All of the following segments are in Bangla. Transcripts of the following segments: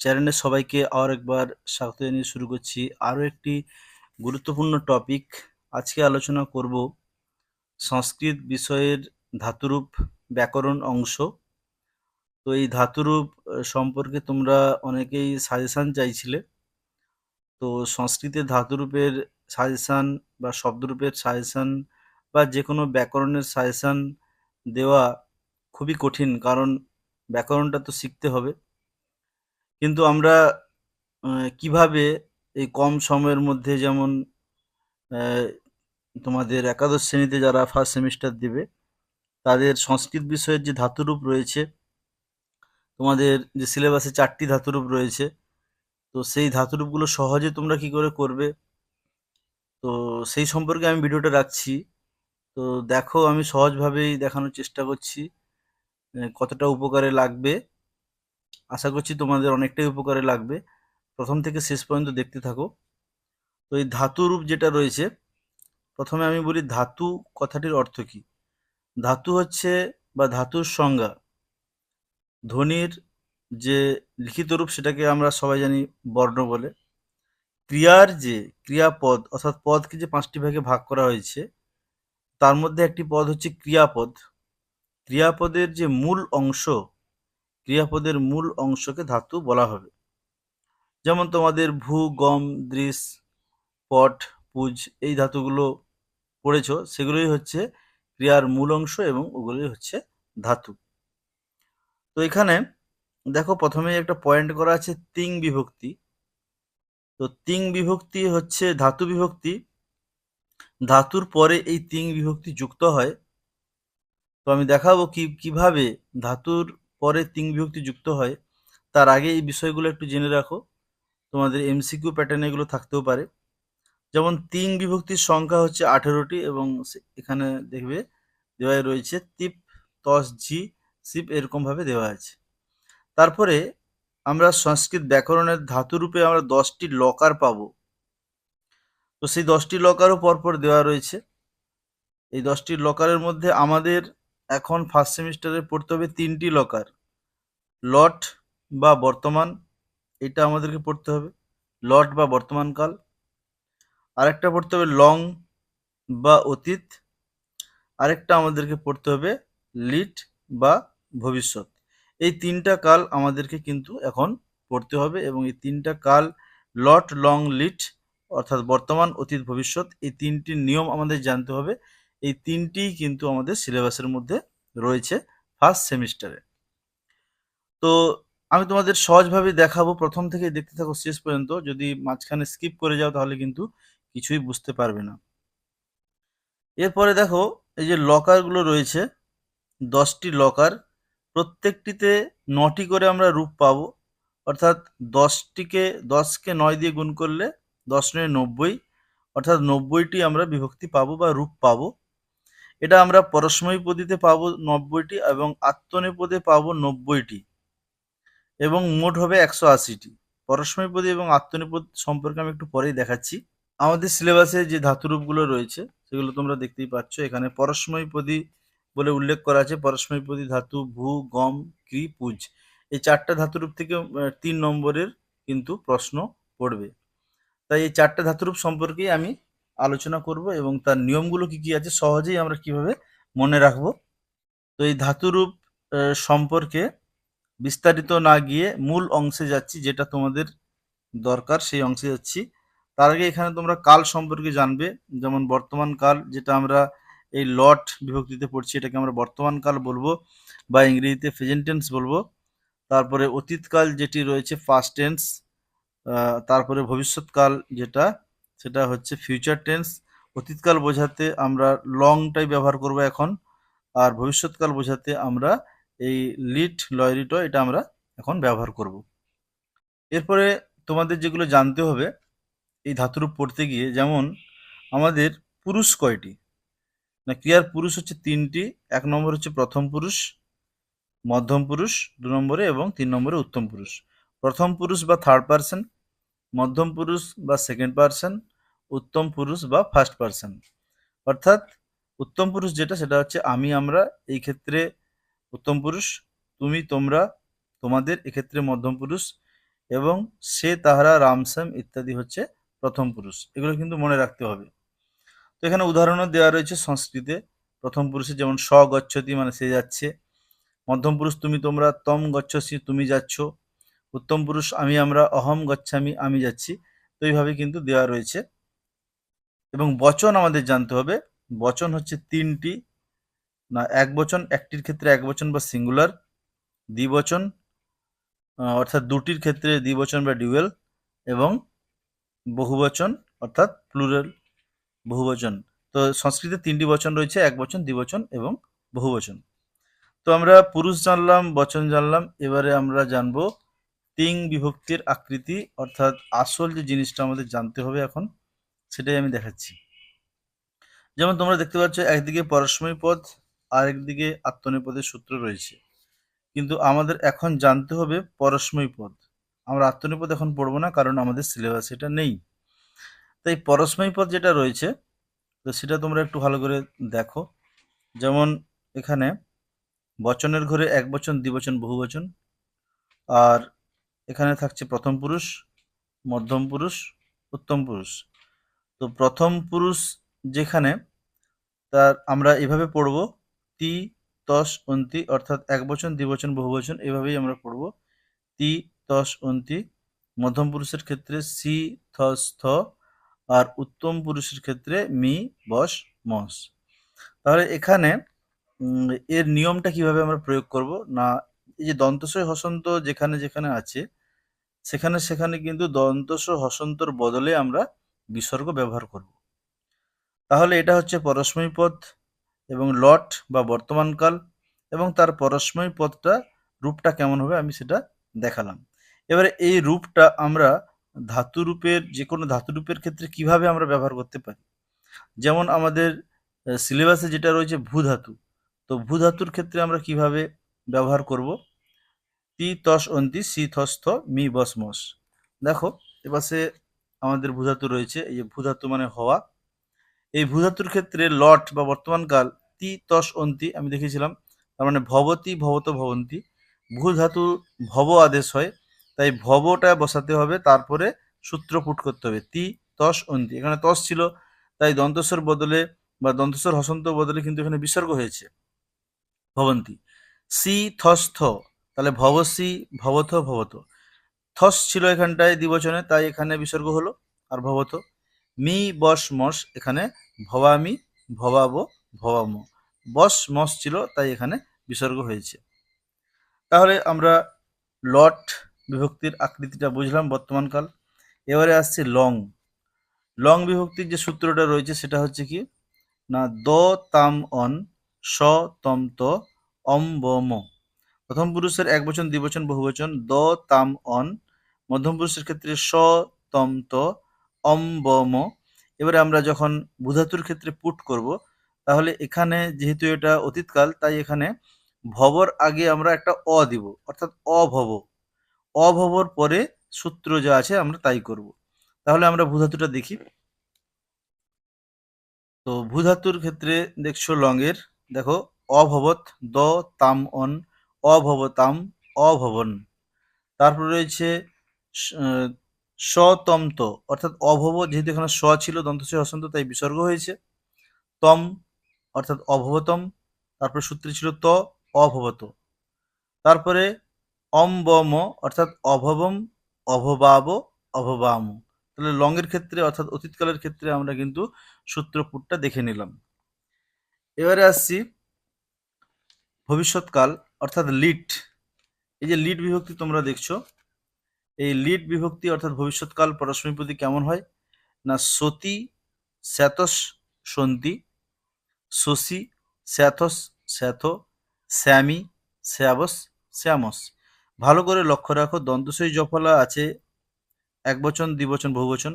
চ্যানেলে সবাইকে আর একবার স্বাগত জানিয়ে শুরু করছি। আরও একটি গুরুত্বপূর্ণ টপিক আজকে আলোচনা করব সংস্কৃত বিষয়ের ধাতুরূপ ব্যাকরণ অংশ। তো এই ধাতুরূপ সম্পর্কে তোমরা অনেকেই সাজেশান চাইছিলে। তো সংস্কৃতের ধাতুরূপের সাজেশান বা শব্দরূপের সাজেশান বা যে কোনো ব্যাকরণের সাজেশান দেওয়া খুবই কঠিন, কারণ ব্যাকরণটা তো শিখতে হবে। কিন্তু আমরা কীভাবে এই কম সময়ের মধ্যে যেমন তোমাদের একাদশ শ্রেণীতে যারা ফার্স্ট সেমিস্টার দেবে, তাদের সংস্কৃত বিষয়ের যে ধাতুরূপ রয়েছে, তোমাদের যে সিলেবাসে চারটি ধাতুরূপ রয়েছে, তো সেই ধাতুরূপগুলো সহজে তোমরা কি করে করবে? তো সেই সম্পর্কে আমি ভিডিওটা রাখছি। তো দেখো, আমি সহজভাবেই দেখানোর চেষ্টা করছি কতটা উপকারে লাগবে। আশা করছি তোমাদের অনেকটাই উপকারে লাগবে। প্রথম থেকে শেষ পর্যন্ত দেখতে থাকো। তো এই ধাতু রূপ যেটা রয়েছে, প্রথমে আমি বলি ধাতু কথাটির অর্থ কি? ধাতু হচ্ছে বা ধাতুর সংজ্ঞা, ধ্বনির যে লিখিত রূপ সেটাকে আমরা সবাই জানি বর্ণ বলে। ক্রিয়ার যে, ক্রিয়াপদ, অর্থাৎ পদকে যে পাঁচটি ভাগে ভাগ করা হয়েছে, তার মধ্যে একটি পদ হচ্ছে ক্রিয়াপদ। ক্রিয়াপদের যে মূল অংশ ক্রিয়াপদের মূল অংশকে ধাতু বলা হবে। যেমন তোমাদের ভূ, গম, দৃশ, পট, পুজ এই ধাতুগুলো পড়েছো, সেগুলোই হচ্ছে ক্রিয়ার মূল অংশ এবং ওগুলোই হচ্ছে ধাতু। তো এখানে দেখো প্রথমে একটা পয়েন্ট করা আছে তিং বিভক্তি। তো তিং বিভক্তি হচ্ছে ধাতু বিভক্তি। ধাতুর পরে এই তিং বিভক্তি যুক্ত হয়। তো আমি দেখাবো কি, কীভাবে ধাতুর পরে তিন বিভক্তি যুক্ত হয়। তার আগে এই বিষয়গুলো একটু জেনে রাখো। তোমাদের এমসিকিউ প্যাটার্ন এগুলো থাকতেও পারে। যেমন তিং বিভক্তির সংখ্যা হচ্ছে আঠেরোটি এবং এখানে দেখবে দেওয়া রয়েছে তিপ, তস, ঝি সিপ এরকমভাবে দেওয়া আছে। তারপরে আমরা সংস্কৃত ব্যাকরণের ধাতুরূপে আমরা দশটি লকার পাবো। তো সেই দশটি লকারও পরপর দেওয়া রয়েছে। এই দশটি লকারের মধ্যে আমাদের এখন ফার্স্ট সেমিস্টারে পড়তে হবে তিনটি লকার লট বা বর্তমান, এটা আমাদেরকে পড়তে হবে লট বা বর্তমানকাল আরেকটা পড়তে হবে লং বা অতীত, আরেকটা আমাদেরকে পড়তে হবে লিট বা ভবিষ্যৎ। এই তিনটা কাল আমাদেরকে কিন্তু এখন পড়তে হবে এবং এই তিনটা কাল লট লং লিট অর্থাৎ বর্তমান, অতীত, ভবিষ্যৎ, এই তিনটি নিয়ম আমাদের জানতে হবে এই তিনটিই কিন্তু আমাদের সিলেবাসের মধ্যে রয়েছে ফার্স্ট সেমিস্টারে তো আমি তোমাদের সহজভাবে দেখাবো, প্রথম থেকে দেখতে থাকো শেষ পর্যন্ত। যদি মাঝখানে স্কিপ করে যাও তাহলে কিন্তু কিছুই বুঝতে পারবে না। এরপরে দেখো, এই যে লকারগুলো রয়েছে, দশটি লকার প্রত্যেকটিতে নটি করে আমরা রূপ পাবো। অর্থাৎ দশটিকে, দশকে নয় দিয়ে গুণ করলে দশ নয় নব্বই, অর্থাৎ নব্বইটি আমরা বিভক্তি পাবো বা রূপ পাবো। এটা আমরা পরস্ময়ী পদিতে পাবো নব্বইটি এবং আত্মনেপদে পাবো নব্বইটি এবং মোট হবে একশো আশিটি। পরস্ময়ী পদী এবং আত্মনিপদ সম্পর্কে আমি একটু পরেই দেখাচ্ছি। আমাদের সিলেবাসে যে ধাতুরূপগুলো রয়েছে, সেগুলো তোমরা দেখতেই পাচ্ছ। এখানে পরস্ময়ী পদী বলে উল্লেখ করা আছে। পরস্ময়ী পদী ধাতু, ভূ, গম ক্রি পুজ। এই চারটা ধাতুরূপ থেকে তিন নম্বরের কিন্তু প্রশ্ন পড়বে। তাই এই চারটে ধাতুরূপ সম্পর্কেই আমি আলোচনা করব এবং তার নিয়মগুলো কি কি আছে সহজেই আমরা কীভাবে মনে রাখব। তো এই ধাতুরূপ সম্পর্কে বিস্তারিত না গিয়ে মূল অংশে যাচ্ছি, যেটা তোমাদের দরকার সেই অংশে যাচ্ছি। তার আগে এখানে তোমরা কাল সম্পর্কে জানবে, যেমন বর্তমান কাল, যেটা আমরা এই লট বিভক্তিতে পড়ছি, এটাকে আমরা বর্তমান কাল বলব বা ইংরেজিতে প্রেজেন্ট টেন্স বলব। তারপরে অতীতকাল যেটি রয়েছে ফার্স্ট টেন্স তারপরে ভবিষ্যৎকাল যেটা সেটা হচ্ছে ফিউচার টেন্স অতীতকাল বোঝাতে আমরা লংটাই ব্যবহার করব এখন, আর ভবিষ্যৎকাল বোঝাতে আমরা এই লিট লয়রিটো এটা আমরা এখন ব্যবহার করব। এরপরে তোমাদের যেগুলো জানতে হবে, এই ধাতুরূপ পড়তে গিয়ে, যেমন আমাদের পুরুষ কয়টি? না, ক্রিয়ার পুরুষ হচ্ছে তিনটি, এক নম্বর হচ্ছে প্রথম পুরুষ, মধ্যম পুরুষ, দু নম্বরে এবং তিন নম্বরে উত্তম পুরুষ। প্রথম পুরুষ বা থার্ড পার্সন মধ্যম পুরুষ বা সেকেন্ড পার্সন উত্তম পুরুষ বা ফার্স্ট পার্সন অর্থাৎ উত্তম পুরুষ যেটা, সেটা হচ্ছে আমি, আমরা, এই ক্ষেত্রে উত্তম পুরুষ, তুমি, তোমরা, তোমাদের, এক্ষেত্রে মধ্যম পুরুষ এবং সে, তাহারা রামশ্যাম ইত্যাদি হচ্ছে প্রথম পুরুষ। এগুলো কিন্তু মনে রাখতে হবে। তো এখানে উদাহরণও দেওয়া রয়েছে সংস্কৃতে। প্রথম পুরুষে যেমন স গচ্ছতি মানে সে যাচ্ছে। মধ্যম পুরুষ, তুমি, তোমরা, তম গচ্ছসি তুমি যাচ্ছ। উত্তম পুরুষ, আমি, আমরা, অহম, গচ্ছামি, আমি যাচ্ছি। তো এইভাবে কিন্তু দেওয়া রয়েছে। এবং বচন আমাদের জানতে হবে। বচন হচ্ছে তিনটি। না, এক বচন, একটির ক্ষেত্রে এক বচন বা সিঙ্গুলার দ্বিবচন অর্থাৎ দুটির ক্ষেত্রে দ্বিবচন বা ডিউয়েল এবং বহুবচন অর্থাৎ প্লুরাল বহুবচন তো সংস্কৃতে তিনটি বচন রয়েছে, এক বচন দ্বিবচন এবং বহুবচন তো আমরা পুরুষ জানলাম, বচন জানলাম, এবারে আমরা জানব তিং বিভক্তির আকৃতি, অর্থাৎ আসল যে জিনিসটা আমাদের জানতে হবে এখন। সেটাই আমি দেখাচ্ছি। যেমন তোমরা দেখতে পাচ্ছ, একদিকে পরস্ময় পদ আর একদিকে আত্মনেপদের সূত্র রয়েছে। কিন্তু আমাদের এখন জানতে হবে পরস্ময় পদ আমরা আত্মনিপদ এখন পড়ব না, কারণ আমাদের সিলেবাস এটা নেই। তাই পরস্ময় পদ যেটা রয়েছে, তো সেটা তোমরা একটু ভালো করে দেখো। যেমন এখানে, বচনের ঘরে এক বচন দ্বিবচন বহুবচন আর এখানে থাকছে প্রথম পুরুষ, মধ্যম পুরুষ, উত্তম পুরুষ। তো প্রথম পুরুষ যেখানে, তার আমরা এভাবে পড়ব, তি, তস, অন্তি, অর্থাৎ এক বচন দ্বিবচন বহুবচন এভাবেই আমরা পড়ব। তি, তস, অন্তি, মধ্যম পুরুষের ক্ষেত্রে সি, থস, থ, আর উত্তম পুরুষের ক্ষেত্রে মি, বস, মস। তাহলে এখানে এর নিয়মটা কীভাবে আমরা প্রয়োগ করব? না, এই যে দন্তস্বয় হসন্ত যেখানে যেখানে আছে, সেখানে সেখানে কিন্তু দন্তস্ব হসন্তর বদলে আমরা বিসর্গ ব্যবহার করব। তাহলে এটা হচ্ছে পরস্ময় পদ এবং লট বা বর্তমানকাল এবং তার পরস্ময় পদটা রূপটা কেমন হবে আমি সেটা দেখালাম। এবারে এই রূপটা আমরা ধাতু রূপের, যে কোনো ধাতু রূপের ক্ষেত্রে কীভাবে আমরা ব্যবহার করতে পারি? যেমন আমাদের সিলেবাসে যেটা রয়েছে ভূধাতু তো ভূধাতুর ক্ষেত্রে আমরা কীভাবে ব্যবহার করব? তি তস অন্তি সি থস্থ মি বস মস। দেখো এপাশে আমাদের ভূধাতু রয়েছে, এই যে ভূধাতু মানে হওয়া। এই ভূধাতুর ক্ষেত্রে লট বা বর্তমানকাল তি তস অন্তি, আমি দেখেছিলাম তার মানে ভবতি ভবত ভবন্তি। ভূধাতু ভব আদেশ হয়, তাই ভবটা বসাতে হবে, তারপরে সূত্র পুট করতে হবে, তি তস অন্তি। এখানে তস ছিল, তাই দন্তস্বর বদলে বা দন্তস্বর হসন্ত বদলে কিন্তু এখানে বিসর্গ হয়েছে, ভবন্তি। সি থস থ তাহলে ভবসি ভবথ ভবত। থস ছিল এখানটায় দ্বিবচনে, তাই এখানে বিসর্গ হলো আর ভবত। মি বস মস, এখানে ভবামি, ভবাব, ভবাম। বস মস ছিল, তাই এখানে বিসর্গ হয়েছে। তাহলে আমরা লট বিভক্তির আকৃতিটা বুঝলাম বর্তমানকাল। এবারে আসছে লং। লং বিভক্তির যে সূত্রটা রয়েছে, সেটা হচ্ছে কি? না, দ তাম অন, স তম ত অম ব প্রথম পুরুষের এক বচন, দ্বিবচন, বহুবচন, দ তাম অন মধ্যম পুরুষের ক্ষেত্রে স, তম, ত, অম এবারে আমরা যখন বুধাতুর ক্ষেত্রে পুট করব, তাহলে এখানে যেহেতু এটা অতীতকাল, তাই এখানে ভবর আগে আমরা একটা অ দিব, অর্থাৎ অভব। অভবর পরে সূত্র যা আছে আমরা তাই করব। তাহলে আমরা ভূধাতুটা দেখি। তো ভূধাতুর ক্ষেত্রে দেখছ লঙের দেখো অভবত দ, তাম, অন, অভবতাম, অভবন। তারপর রয়েছে স- আহ, সতন্ত অর্থাৎ অভব যেহেতু এখানে স ছিল দন্তস্ব হসন্ত তাই বিসর্গ হয়েছে। তম অর্থাৎ অভবতম তারপরে সূত্রে ছিল ত অভবত। তারপরে অম্বম অর্থাৎ অভবম অভবাব অভবাম। তাহলে লঙের ক্ষেত্রে অর্থাৎ অতীতকালের ক্ষেত্রে আমরা কিন্তু সূত্রপুটটা দেখে নিলাম। এবারে আসছি ভবিষ্যৎকাল অর্থাৎ লিট। এই যে লিট বিভক্তি তোমরা দেখছ এই লিট বিভক্তি অর্থাৎ ভবিষ্যৎকাল পরস্মৈপদী কেমন হয়? না, সতী স্যাতস সন্তি, শশী স্যাথস স্যাথ শ্যামি শ্যাবস শ্যামস ভালো করে লক্ষ্য রাখো দন্তসই জফলা আছে এক বচন দ্বিবচন, বহুবচন।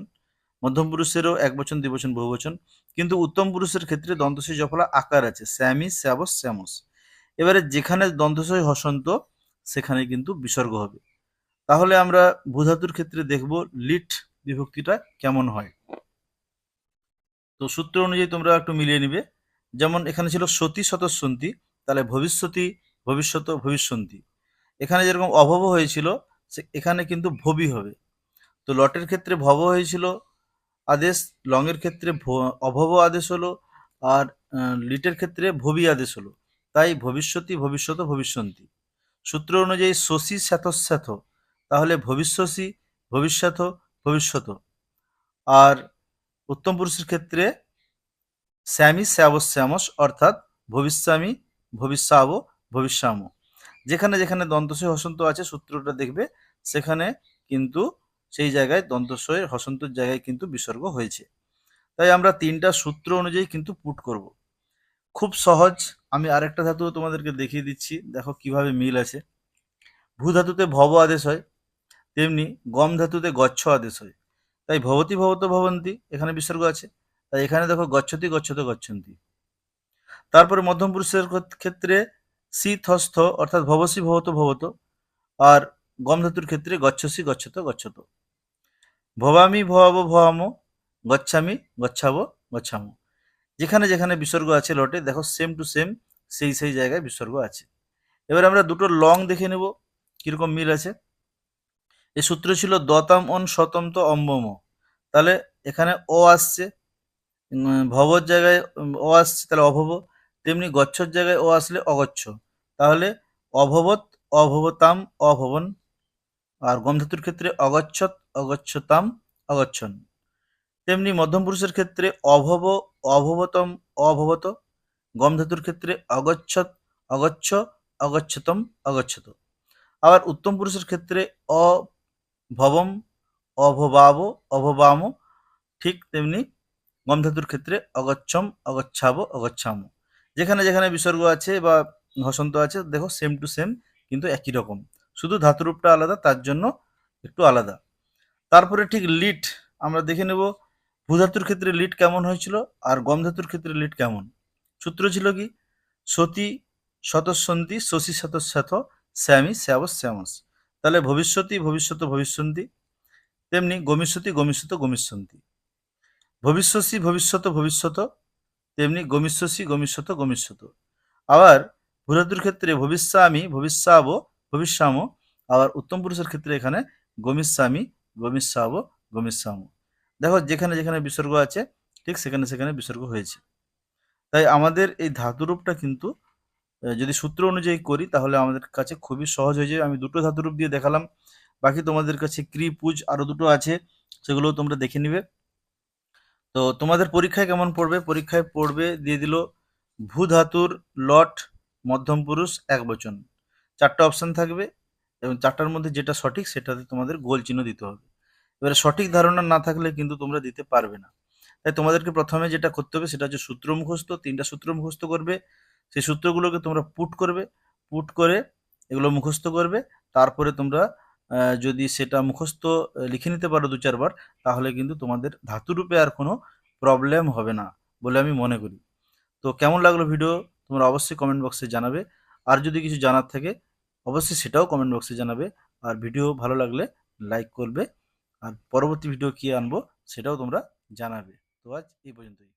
মধ্যম পুরুষেরও এক বচন দ্বিবচন, বহুবচন। কিন্তু উত্তম পুরুষের ক্ষেত্রে দন্তসই জফলা আকার আছে শ্যামি শ্যাবস শ্যামস এবারে যেখানে দন্তসই হসন্ত, সেখানে কিন্তু বিসর্গ হবে। তাহলে আমরা ভূধাতুর ক্ষেত্রে দেখব লিট বিভক্তিটা কেমন হয়। তো সূত্র অনুযায়ী তোমরা একটু মিলিয়ে নিবে। যেমন এখানে ছিল সতী শতসন্তী তাহলে ভবিষ্যতী ভবিষ্যৎ ভবিষ্যন্তী। এখানে যেরকম অভব হয়েছিল এখানে কিন্তু ভবি হবে। তো লটের ক্ষেত্রে ভব হয়েছিল, আদেশ লংয়ের ক্ষেত্রে অভব আদেশ হলো, আর লিটের ক্ষেত্রে ভবি আদেশ হলো। তাই ভবিষ্যতি ভবিষ্যৎ ভবিষ্যন্তি। সূত্র অনুযায়ী শশী স্যাথস্যাথ তাহলে ভবিষ্যসী ভবিষ্যৎ ভবিষ্যৎ আর উত্তম পুরুষের ক্ষেত্রে শ্যামী শ্যাবশ্যামস অর্থাৎ ভবিষ্যামী, ভবিষ্যাব, ভবিষ্যাম। যেখানে যেখানে দন্তসই হসন্ত আছে, সূত্রটা দেখবে, সেখানে কিন্তু সেই জায়গায় দন্তসয়ের হসন্তর জায়গায় কিন্তু বিসর্গ হয়েছে। তাই আমরা তিনটা সূত্র অনুযায়ী কিন্তু পুট করব। খুব সহজ, আমি আরেকটা ধাতু তোমাদেরকে দেখিয়ে দিচ্ছি, দেখো কীভাবে মিল আছে। ভূ ধাতুতে ভব আদেশ হয় তেমনি গম ধাতুতে গচ্ছ আদেশ হয়। তাই ভবতি ভবত ভবন্তি এখানে বিসর্গ আছে। তাই এখানে দেখো গচ্ছতি গচ্ছতে গচ্ছন্তি। তারপরে মধ্যম পুরুষের ক্ষেত্রে হস্থ অর্থাৎ ভবসী ভবত ভবত আর গম ধাতুর ক্ষেত্রে গচ্ছসি গচ্ছত গচ্ছত। ভবামি ভবাব ভবাম, গচ্ছামি গচ্ছাব গচ্ছাম। যেখানে যেখানে বিসর্গ আছে লটে, দেখো সেম টু সেম সেই সেই জায়গায় বিসর্গ আছে। এবার আমরা দুটো লং দেখে নেব, কীরকম মিল আছে। এই সূত্র ছিল দতাম অন শতন্ত অম্বম। তাহলে এখানে অ আসছে ভবর জায়গায় অ আসছে, তাহলে অভব। তেমনি গচ্ছর জায়গায় ও আসলে অগচ্ছ। তাহলে অভবত অভবতাম, অভবন, আর গমধাতুর ক্ষেত্রে অগচ্ছত অগচ্ছতাম, অগচ্ছন। তেমনি মধ্যম পুরুষের ক্ষেত্রে অভব, অভবতম, অভবত। গমধাতুর ক্ষেত্রে অগচ্ছত অগচ্ছ, অগচ্ছতম, অগচ্ছত। আবার উত্তম পুরুষের ক্ষেত্রে অভবম অভবাব, অভবাম, ঠিক তেমনি গমধাতুর ক্ষেত্রে অগচ্ছম, অগচ্ছাব, অগচ্ছাম। যেখানে যেখানে বিসর্গ আছে বা হসন্ত আছে, দেখো সেম টু সেম কিন্তু একই রকম। শুধু ধাতুরূপটা আলাদা, তার জন্য একটু আলাদা। তারপরে ঠিক লিট, আমরা দেখে নেব, ভূধাতুর ক্ষেত্রে লিট কেমন হয়েছিল আর গম ধাতুর ক্ষেত্রে লিট কেমন? সূত্র ছিল কি? সতী শতসন্তী শশী শতশত শ্যামী শ্যাবস শ্যামস তাহলে ভবিষ্যতি ভবিষ্যৎ ভবিষ্যন্তি, তেমনি গমিষ্যতি গমিষ্যত গমিষ্যন্তি। ভবিষ্যসী ভবিষ্যৎ ভবিষ্যৎ তেমনি গমিষ্যসী গমিষ্যত গমিষ্যত। আবার ভূধাতুর ক্ষেত্রে ভবিষ্যামি ভবিষ্যাব ভবিষ্যাম, আবার উত্তম পুরুষের ক্ষেত্রে এখানে গমিষ্যামি গমিষ্যাব গমিষ্যাম। দেখো যেখানে যেখানে বিসর্গ আছে, ঠিক সেখানে সেখানে বিসর্গ হয়েছে। তাই আমাদের এই ধাতুরূপটা কিন্তু যদি সূত্র অনুযায়ী করি, তাহলে আমাদের কাছে খুবই সহজ হয়ে যাবে। আমি দুটো ধাতুরূপ দিয়ে দেখালাম। বাকি তোমাদের কাছে ক্রি, পুজ আরও দুটো আছে সেগুলো তোমরা দেখে নিবে। তো তোমাদের পরীক্ষায় কেমন পড়বে? পরীক্ষায় পড়বে, দিয়ে দিল, ভূ ধাতুর লট মধ্যম পুরুষ এক বচন। চারটা অপশন থাকবে এবং চারটার মধ্যে যেটা সঠিক, সেটাতে তোমাদের গোল চিহ্ন দিতে হবে। এবারে সঠিক ধারণা না থাকলে কিন্তু তোমরা দিতে পারবে না। তাই তোমাদেরকে প্রথমে যেটা করতে হবে, সেটা হচ্ছে সূত্র মুখস্থ, তিনটা সূত্র মুখস্থ করবে। সেই সূত্রগুলোকে তোমরা পুট করবে পুট করে এগুলো মুখস্থ করবে, তারপরে তোমরা যদি সেটা মুখস্থ লিখে নিতে পারো দু চারবার, তাহলে কিন্তু তোমাদের ধাতুরূপে আর কোনো প্রবলেম হবে না বলে আমি মনে করি। তো কেমন লাগল ভিডিও তোমরা অবশ্যই কমেন্ট বক্সে জানাবে। আর যদি কিছু জানার থাকে, অবশ্যই সেটাও কমেন্ট বক্সে জানাবে। আর ভিডিও ভালো লাগলে লাইক করবে। আর পরবর্তী ভিডিও কি আনব, সেটাও তোমরা জানাবে। তো আজ এই পর্যন্তই।